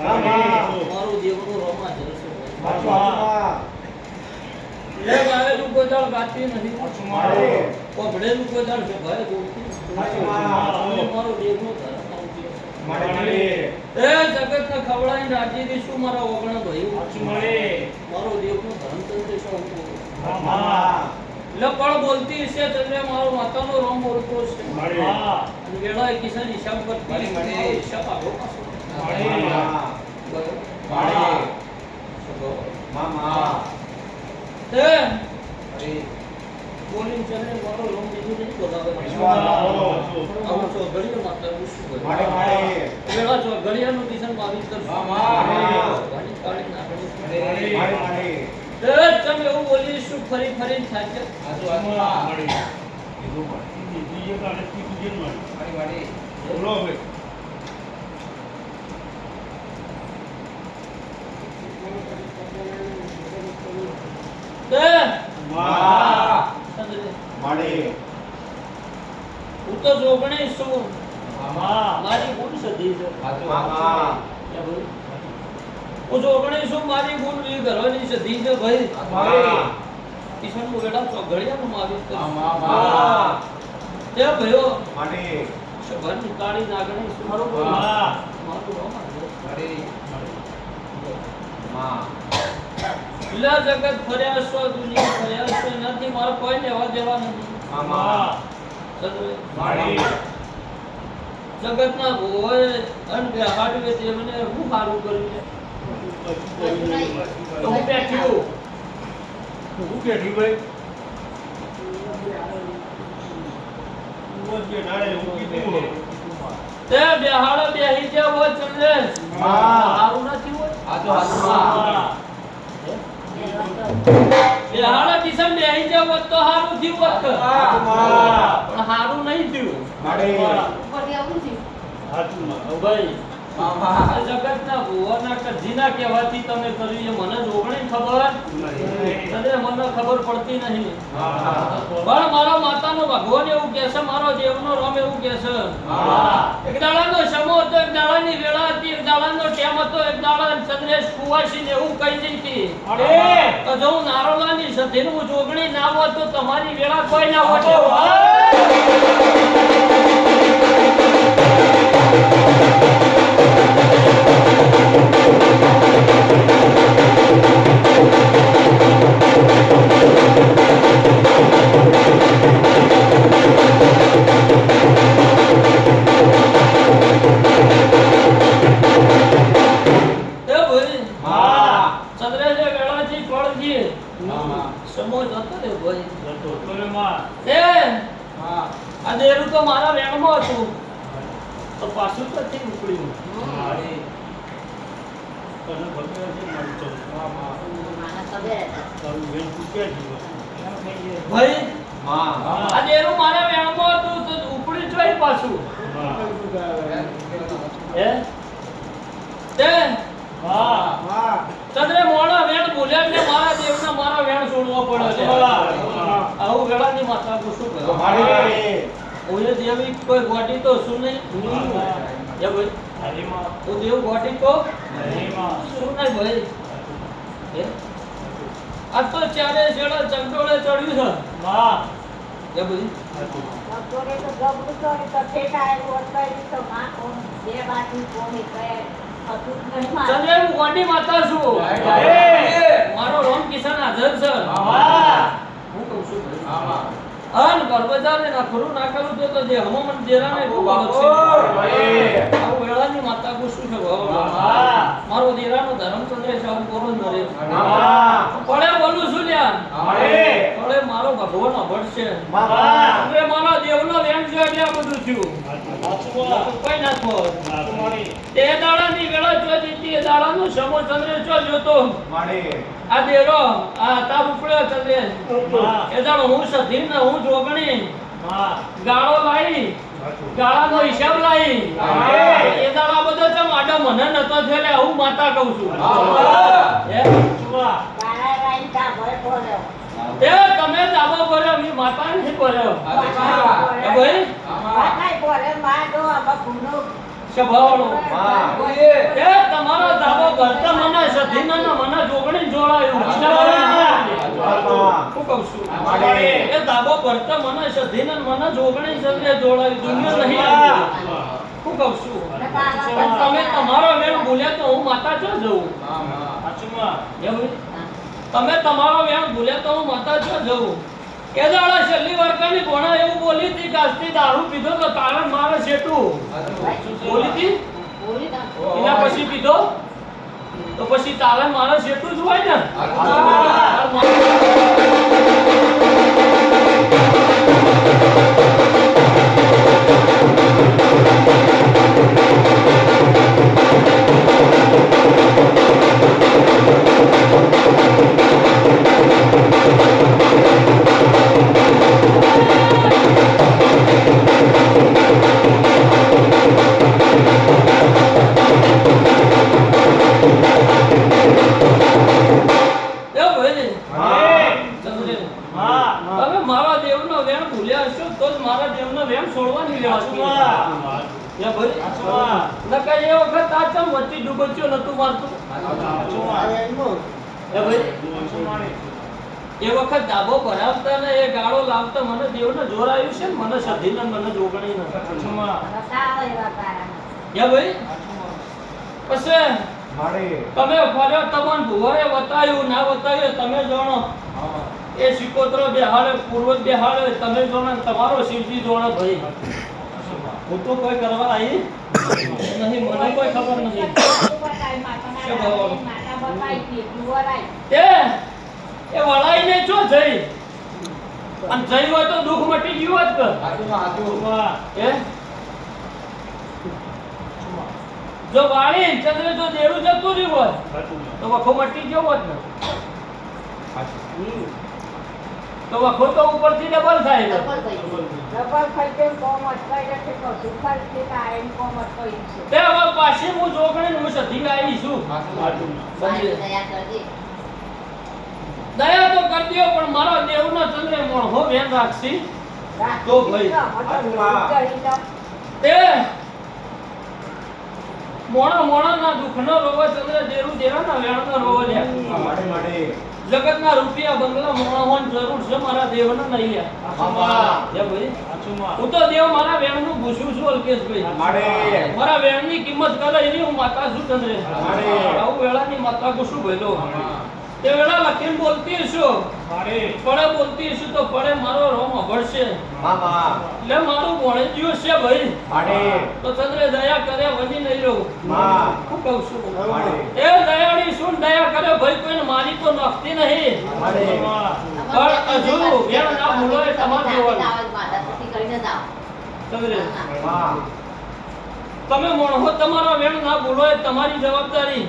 મારું દેવનું રોમ મારો દેવનો ધર્મ. એ જગતને ખવડાવીને રાજી દઈશું મારા ઓગણ ભાઈ મારો દેવનો ધર્મ તંત્ર શું બોલતી છે ચંદ્ર મારો માતાનો રોમ બોલતો છે વેળાએ કિશન હિસાબ કરતી. હિસાબ આગો પાછો. ફરી માડી. સગો. મામા. તે અરે બોલીને ચંદ્ર મારો રોમ બીજું નહીં બોલાવે આવું છો ઘડીએ માતાનું શું કરે? માડી માડી. વેળા છો ઘડિયાળનું કિશન બાવીસ કરશું. હા, હા. ઘડી કાઢી નાખણી. અરે માડી માડી. તે તમે એવું બોલીશું ફરી ફરીને થાક્યા. હાચું, હાચું. મારી મારી. તે મા. ચંદ્ર, માડી. હું તો જોગણી છું મામા. મારી ગુણ સધી છે હાચું, મામા. હાચું. એ ભાઈ. હું જોગણી છું સધી છે ભાઈ કિશનનું બેટા તો ઘડિયાળનું માવી હા, કરશું. તે ભયો માડી. સભાની નીકાળી નાગણી છું મારું હા. મારું રોમ હાજર. અરે મા. લીલા જગત ફર્યા છો દુનિયા ફર્યા છો નથી મારો કોઈ લેવા દેવા નથી. ચંદ્ર, માડી. ભોય અન બેહાડવે તેમને હું સારું કર્યું છે તો હું બેઠ્યું હું બેઠી ભાઈ હું જ બેઠા રે, હું કીધું. તે બેહાડો બેહી ગયા હોય ચંદ્ર સારું નથી હોય હાચું, હાચું. મા. બેહાડો કિશન બેહી ગયા હોત તો સારું થયું હોત પણ સારું નહીં થયું ભાઈ જગતના ભુવનના કજીના કહેવાથી તમે કર્યું એ મને જ ખબર તને મને ખબર પડતી નહીં. પણ મારો માતાનો ભગવાન એવું કહે છે મારો દેવનો રામ એવું કહે છે. એક દાડાનો સમો હતો એક દાડાની વેળા હતી એક દાડાનો ટેમ હતો એક દાડા ચંદ્રેશ કુવાસીને એવું કહી દીધી. તો જો હું નારોલાની સધીનું જોગણી ના હોત તો તમારી વેળા કોઈ ના હોત છે મારી તો. તારું બેન પૂછ્યા છે. ભાઈ મા. આ મારા વેણમાં હતું તો ઉપડી જોઈ પાછું હે તે હા. મા. ચંદ્રે મોડા વેણ બોલ્યા ને મારા દેવને મારા વેણ છોડવો પડ્યો છે આવું વેળાની માતા કો શું કરે માડી માડી. ઓય દેવી કોઈ ગોટી તો શું નહીં એ ભાઈ તો તો નહીં ભાઈ? હે? આ તો ચારે છેડા ચંડોળે ચડ્યું છે. માં. ચંદ્રે હું ગોટી માતા છું. એ. મારો રોમ કિશન હાજર છે. હા. કહું છું અન ગર્ભજાને ના ખરું ના કરું તો તો જે હમો મન દેરાને બાપુ, ખૂબ બાપુ. લક્ષી આવું વેળાની માતા કો છે મારો દેરાનો ધર્મચંદ્ર છે આવું નરે પડે બોલું છું લ્યા? પડે મારો ભગવાન અભડશે મા. હવે દેવનો વેણ છે એટલે આ બધું થયું. હાચું માં. કોઈ ના થોત. હાચું માં. તે દાડાની વેળા જો જીતી એ દાડાનો સમો ચંદ્ર જો જોતો આ દેરો આ ઉપડ્યો ચંદ્ર. એ દાડો હું સધીર ને હું જોગણી ગાળો લાઈ. ગાળાનો હિસાબ લાઈ. એ દાડા માટે મને નતો છે એટલે હું માતા કહું છું. એ તમે દાબો બોલો મી માતા નથી બોલો ભાઈ માતા બોલે માં આ ગુનો સ્વભાવનો એ તમારો દાબો ભરતા મને સધીના મને જોગણી જોડાયું. શું કહું છું. દાબો ભરતા મને સધીના મને જોગણી જોડાયું. દુનિયા નહીં હું કહું છું. પણ તમે તમારો વેણ ભૂલ્યા તો હું માતા. એ ભાઈ તમે તમારો વેણ ભૂલ્યા તો હું માતા ચો જવું એ દાડા છેલ્લી વર્ગની ભોણા એવું બોલી હતી કે આજથી દારૂ પીધો તો તારણ મારે છેટું બોલી હતી? એના પછી પીધો? તો પછી તારણ મારે છેટું જ હોય ને? હા. હા. તમે મારા દેવનો વેણ ભૂલ્યા હશો તો જ મારા દેવનો વેણ છોડવાની. સાચુંમાં. એ ભાઈ એ વખત આ ચમ વચ્ચે ડૂબચ્યો નતું મારતું એ ભાઈ સાચુંમાં. એ વખત ડાબો ભરાવતા ને એ ગાળો લાવતા મને દેવને જોર આવ્યું છે મને સધી ને મને જોગણી ન ભાઈ પછી. તમે ફર્યો તમને ભુવાએ બતાવ્યું ના બતાવ્યું તમે જાણો. એ સિકોતરો બેહાડે પૂર્વજ બેહાડે તમે જાણો તમારો શિવજી જાણો ભાઈ. હું તો કોઈ કરવા આવી નહીં મને કોઈ ખબર નથી. એ એ વળાઈને જો જઈ? અને જઈ હોય તો દુઃખ મટી ગયું જ કે? સાચુંમાં. એ જો વાળી ચંદ્ર જો દેરું જતું રહ્યું હોત તો વખો મટી ગયો હોત ને. તો વખો તો ઉપરથી ડબલ થાય છે. તે હવે પાછી હું જોગણી હું સધી આવી છું. દયા તો કર દ્યો પણ મારા દેવનો ચંદ્ર મોણો વેન રાખશી. તે મોણા મોણા ના દુઃખનો રોવો ચંદ્ર દેરું દેરાના વેણનો રોવો લ્યા. માડી, જગત ના રૂપિયા બંગલા મોણા હોન જરૂર છે મારા દેવ ના નહીં લે હું તો દેવ મારા વેણનું ભૂસું છું અલ્કેશ ભાઈ મારા વેણની કિંમત કરે એની હું માતા છું ચંદ્ર. અરે. આવું વેળાની માતા કુશું ભઈલો તે વેળા લખીને બોલતી હશું મારે. પડે બોલતી હશું તો પડે મારો રોમ અભળશે મામા. એટલે મારું ભણેજ્યું છે ભાઈ માડી. તો ચંદ્રે દયા કરે વજી નહીં રહું મા હું કહું છું. એ દયાળી શું દયા કરે ભાઈ કોઈને મારી તો નખતી નહીં માડી. પણ હજુ વેણ ના ભૂલો એ તમારે જોવાનું ચંદ્રે માં. તમે મોણો તમારા વેણ ના ભૂલો એ તમારી જવાબદારી.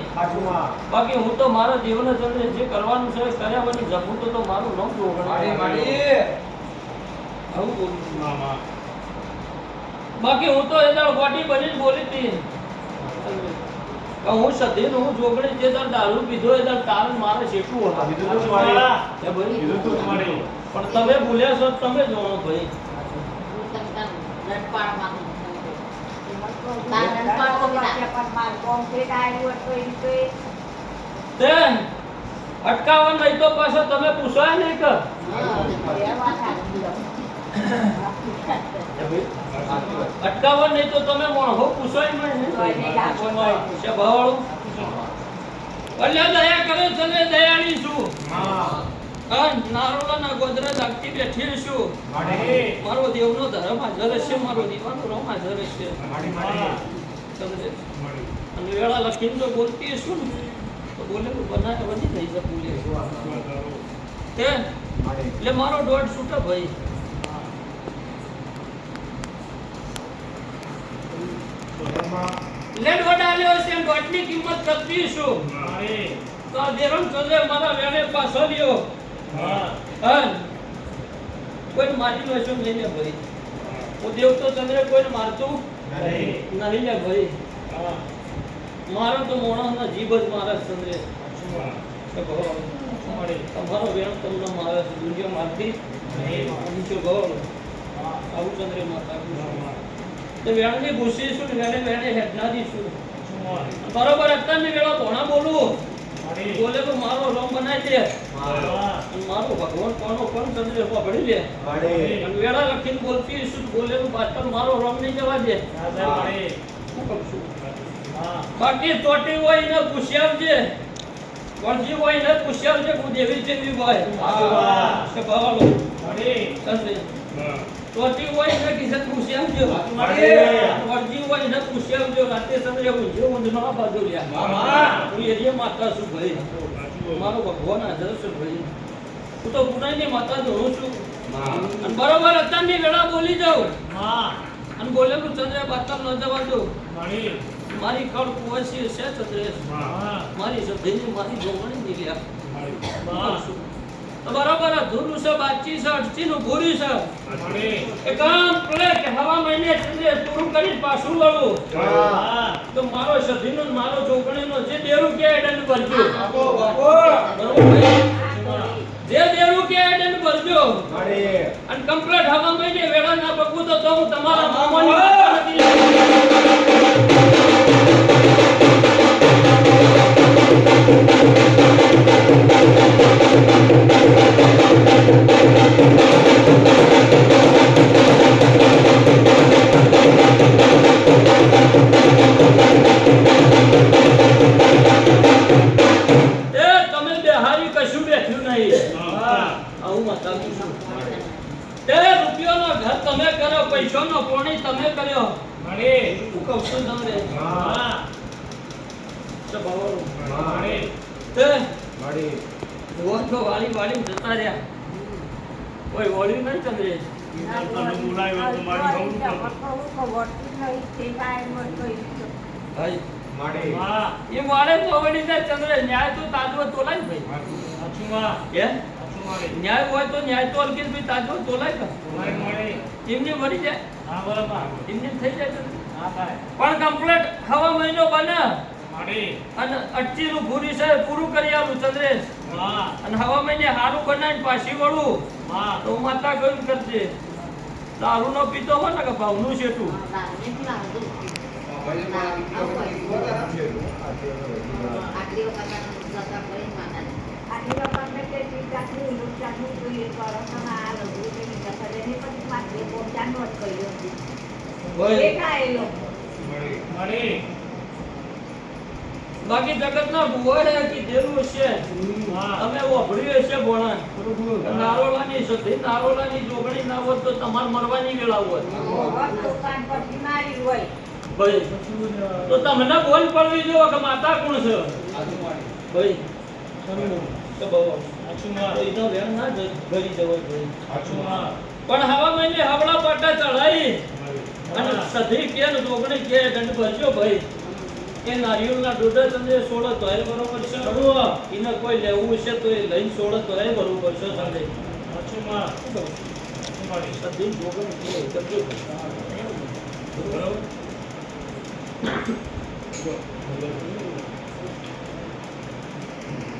બાકી હું તો મારા જીવન ચંદ્રે જે કરવાનું છે કર્યા વની જપું તો મારું નામ જોગણ આવું બોલું મામા. બાકી હું તો એ દાળ ગોટી બની જ બોલી હતી. હું સધીન હું જોગણી જે તાર દારૂ પીધો એ તાર તાર મારે શેઠું હતું. પણ તમે ભૂલ્યા છો તમે જોણો ભાઈ. અટકાવવા નહીં તો પાછો તમે પૂછાય નહીં કે. અટકાવવા નહીં તો તમે મોણો પૂછાય નહીં. છે, ભાવાળું. અલ્યા, દયા કરે તમે દયાળી છું હા ગોદરા લાગતી બેઠી છું. મારો દેવનો ધર્મ હાજર છે મારો દીવાનો રોમ હાજર છે અને વેળા લખીને તો બોલતી છું ને તો બોલેલું બનાવે વધી થઈ જાય બોલે. તે એટલે મારો દોઢ છૂટે ભાઈ. લેડ વડાલ્યો છે દોઢની કિંમત કરતી છું તો આ દેરમ ચંદ્રે મારા વેણે પાછો લ્યો. કોઈ મારી નો શું લઈ લે ભાઈ હું. દેવ તો ચંદ્રે કોઈ મારતું નહીં. લે ભાઈ મારો તો મોણસનો જીભ જ મારા ચંદ્રે. તમારો વેણ તમને મારે દુનિયા મારતી? નીચો આવું ચંદ્ર માતા તો વેણની છું ને વેણે વેણે હેડના દીશું બરોબર અત્યારની વેળા કોણા બોલું? બોલે તો મારો રોમ બનાય છે મારો ભગવાન કોનો કોણ ચંદ્રે પકડી લે. અને વેળા લખીને બોલતી છું બોલે પાછળ મારો રોમ નહીં જવા દે. શું કહું છું? બાકી ચોટી હોય ને આવજે વળજી હોય ને પૂછી આવજે હું દેવી જેવી હોય. વાહ. કે ભાવાલો. ચંદ્રે ચોટી હોય ને કિશન હોય ને રાતે બાજુ લ્યા. વાહ. હું એરિયા માતા છું ભાઈ. મારો ભગવાન હાજર છે ભાઈ હું તો પુનાની માતા જોઉં છું. અને બરોબર અત્યારની વેળા બોલી જાઉં. અને બોલેલું ચંદ્ર બાતર ન જવા દો મારી કળ કુવાસી છે ચંદ્રેશ મારી સભ્યની મારી જોવાની નીકળ્યા બરોબર અધૂરું છે બાચી છે અટચી નું ભૂરી છે. એ કામ કરે કે હવા મહિને ચંદ્રે પૂરું કરી પાછું વળું. તો મારો નો મારો નો જે દેરું કે એડન ભરજો. જે દેરું કે એડન ભરજો. અને કમ્પ્લીટ હવા મહિને વેળા ના પકવું તો હું તમારા મામાની તમે કર્યો. હું કહું છું તમને. તો ભગવાન. તે જુઓ તો વાલી વાલી જતા રહ્યા. કોઈ વળ્યું નહીં ચંદ્રે ભાઈ એ વાળે તો વળી જાય ચંદ્રે ન્યાય તો તોલાય હે? ન્યાય હોય તો ન્યાય તો અલગી ભાઈ તાજવો તોલાય કે એમને મળી જાય. થઈ જાય. પણ કમ્પ્લીટ હવા મહિનો બને. અને અટચી નું પૂરી છે પૂરું કરી આવું ચંદ્રેશ. અને હવા મહિને હારું બનાવીને પાછી વળું. તો માતા ગયું કરજે. દારૂ નો પીતો હોય. ને કે ભાવનું બાકી જગત ના ભુવાએ કીધેલું છે તમે વાપર્યું હશે. ભોણા. નારોલાની સધી નારોલાની જોગણી ના હોત તો તમારે મરવાની વેળા હોત ભાઈ તો તમને બોલ પડવી જો કે માતા કોણ છે? ભાઈ તો બહુ. તો વેણ ના જ ઘરી જવો જોઈએ પણ હવા મહિને હવળા પાટા ચડાઈ અને સધી કે ડોગણી કે દંડ ભરજો ભાઈ. એ નારિયેળના દૂધે તમને સોળ તોય બરોબર છે. એને કોઈ લેવું છે તો એ લઈને સોળ તોય બરોબર છે તમને સધી ડોગણી કે. બરોબર.